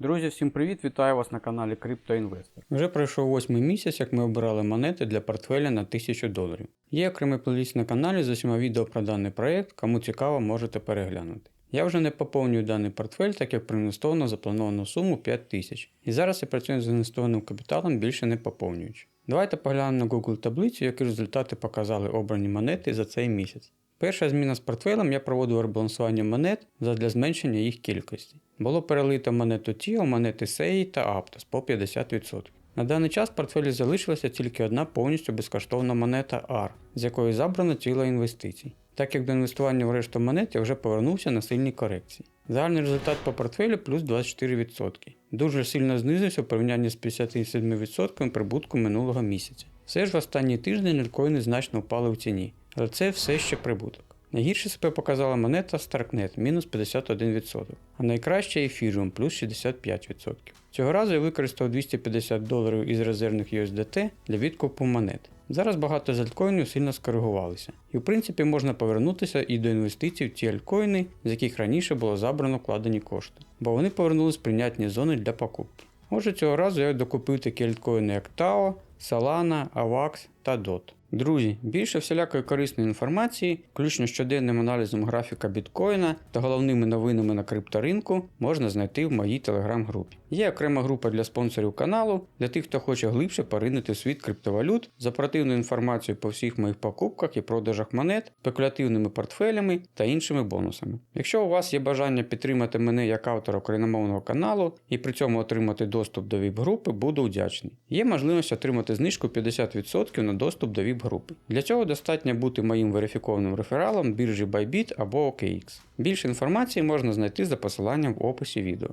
Друзі, всім привіт! Вітаю вас на каналі CryptoInvestor. Вже пройшов восьмий місяць, як ми обирали монети для портфеля на 1000 доларів. Є окремий плейліст на каналі з усіма відео про даний проект, кому цікаво, можете переглянути. Я вже не поповнюю даний портфель, так як проінвестовано заплановану суму 5000, і зараз я працюю з інвестованим капіталом більше не поповнюючи. Давайте поглянемо на Google таблицю, які результати показали обрані монети за цей місяць. Перша зміна з портфелем я проводив ребалансування монет задля зменшення їх кількості. Було перелито монету TIO, монети SEI та Aptos по 50%. На даний час в портфелі залишилася тільки одна повністю безкоштовна монета AR, з якої забрано ціла інвестицій. Так як до інвестування в решту монет я вже повернувся на сильні корекції. Загальний результат по портфелю плюс 24%. Дуже сильно знизився в порівнянні з 57% прибутку минулого місяця. Все ж в останній тиждень альткоїни значно впали в ціні, але це все ще прибуток. Найгірше себе показала монета Starknet мінус 51%, а найкраще Ethereum плюс 65%. Цього разу я використав 250 доларів із резервних USDT для відкупу монет. Зараз багато з альткоїнів сильно скоригувалися, і в принципі можна повернутися і до інвестицій в ті альткоїни, з яких раніше було забрано вкладені кошти, бо вони повернулись в прийнятні зони для покупки. Отже, цього разу я докупив такі альткоїни як TAO, Solana, AVAX та DOT. Друзі, більше всілякої корисної інформації, включно щоденним аналізом графіка біткоїна та головними новинами на крипторинку, можна знайти в моїй телеграм-групі. Є окрема група для спонсорів каналу, для тих, хто хоче глибше поринути в світ криптовалют з оперативною інформацією по всіх моїх покупках і продажах монет, спекулятивними портфелями та іншими бонусами. Якщо у вас є бажання підтримати мене як автора україномовного каналу і при цьому отримати доступ до ВІП-групи, буду вдячний. Є можливість отримати знижку 50% на доступ до ВІП-групи. Для цього достатньо бути моїм верифікованим рефералом біржі Bybit або OKX. Більше інформації можна знайти за посиланням в описі відео.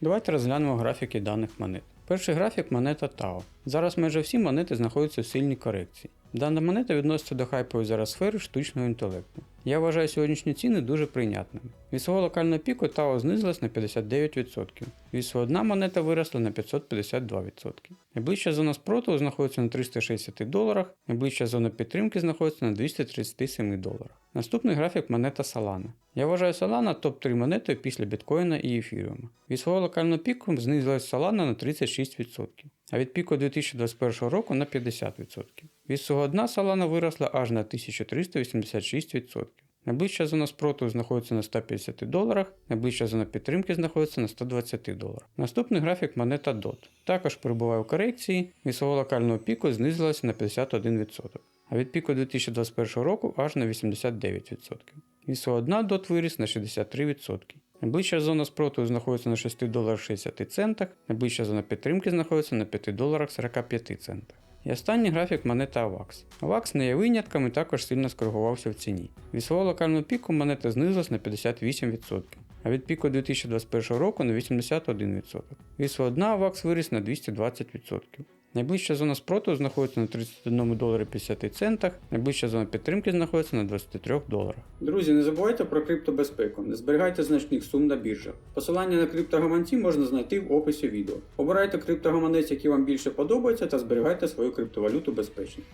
Давайте розглянемо графіки даних монет. Перший графік монета TAO. Зараз майже всі монети знаходяться в сильній корекції. Дана монета відноситься до хайпової зараз сфери штучного інтелекту. Я вважаю сьогоднішні ціни дуже прийнятними. Від свого локального піку TAO знизилась на 59%. Від свого дна монета виросла на 552%. Найближча зона спротиву знаходиться на 360 доларах, найближча зона підтримки знаходиться на 237 доларах. Наступний графік монета Solana. Я вважаю Solana топ-3 монетою після біткоїна і ефіріума. Від свого локального піку знизилась Solana на 36%, а від піку 2021 року на 50%. Від свого дна Solana виросла аж на 1386%. Найближча зона спротиву знаходиться на 150 доларах, найближча зона підтримки знаходиться на 120 доларах. Наступний графік монета DOT. Також перебуває у корекції, від свого локального піку знизилася на 51%, а від піку 2021 року аж на 89%. Від свого дна DOT виріс на 63%. Найближча зона спротиву знаходиться на 6 доларах 60 центах, найближча зона підтримки знаходиться на 5 доларах 45 центах. І останній графік монета AVAX. AVAX не є винятком і також сильно скоригувався в ціні. Від свого локального піку монета знизилась на 58%, а від піку 2021 року на 81%. Від свого дна AVAX виріс на 220%. Найближча зона спроту знаходиться на 31 доларі 50 центах, найближча зона підтримки знаходиться на 23 доларах. Друзі, не забувайте про криптобезпеку, не зберігайте значних сум на біржах. Посилання на криптогаманці можна знайти в описі відео. Обирайте криптогаманець, який вам більше подобається, та зберігайте свою криптовалюту безпечно.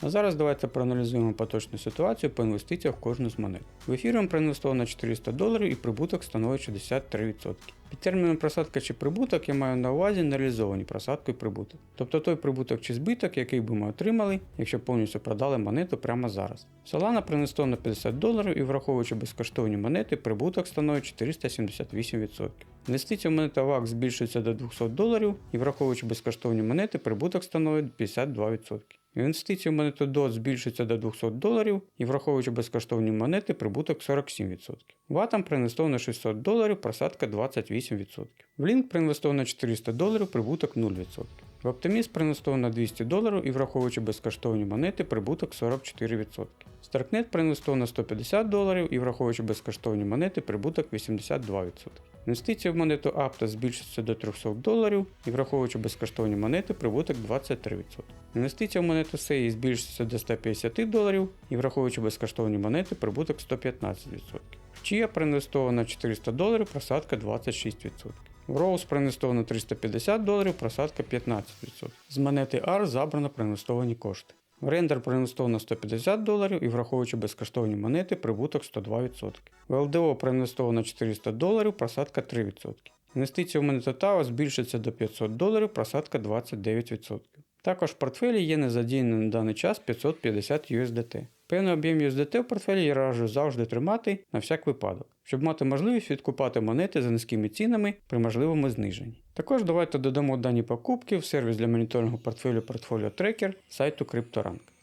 А зараз давайте проаналізуємо поточну ситуацію по інвестиціях в кожну з монет. В ефіром проінвестовано 400 доларів і прибуток становить 63%. Під терміном просадка чи прибуток я маю на увазі нереалізовані просадку і прибуток. Тобто той прибуток чи збиток, який би ми отримали, якщо повністю продали монету прямо зараз. Solana проінвестовано 50 доларів і враховуючи безкоштовні монети, прибуток становить 478%. Інвестиція в монету VAX збільшується до 200 доларів і враховуючи безкоштовні монети, прибуток становить 52%. Інвестиції в монету DOT збільшуються до 200 доларів і враховуючи безкоштовні монети, прибуток 47%. Ватам проінвестовано 600 доларів, просадка 28%. В Link проінвестовано 400 доларів, прибуток 0%. В Optimist проінвестовано 200 доларів і враховуючи безкоштовні монети, прибуток 44%. В Starknet проінвестовано 150 доларів і враховуючи безкоштовні монети, прибуток 82%. Інвестиції в монету Aptos збільшуються до 300 доларів і враховуючи безкоштовні монети, прибуток 23%. Інвестиція в монету SEI збільшується до 150 доларів і враховуючи безкоштовні монети, прибуток 115%. В Chia проінвестовано 400 доларів, просадка 26%. В Rose проінвестовано 350 доларів, просадка 15%. З монети AR забрано проінвестовані кошти. В рендер проінвестовано 150 доларів і враховуючи безкоштовні монети, прибуток 102%. В LDO проінвестовано 400 доларів, просадка 3%. Інвестиції в монетотау збільшаться до 500 доларів, просадка 29%. Також в портфелі є незадіяно на даний час 550 USDT. Певний об'єм USDT в портфелі я раджу завжди тримати на всяк випадок, щоб мати можливість відкупати монети за низькими цінами при можливому зниженні. Також давайте додамо дані покупки в сервіс для моніторингу портфелю Portfolio Tracker сайту CryptoRank.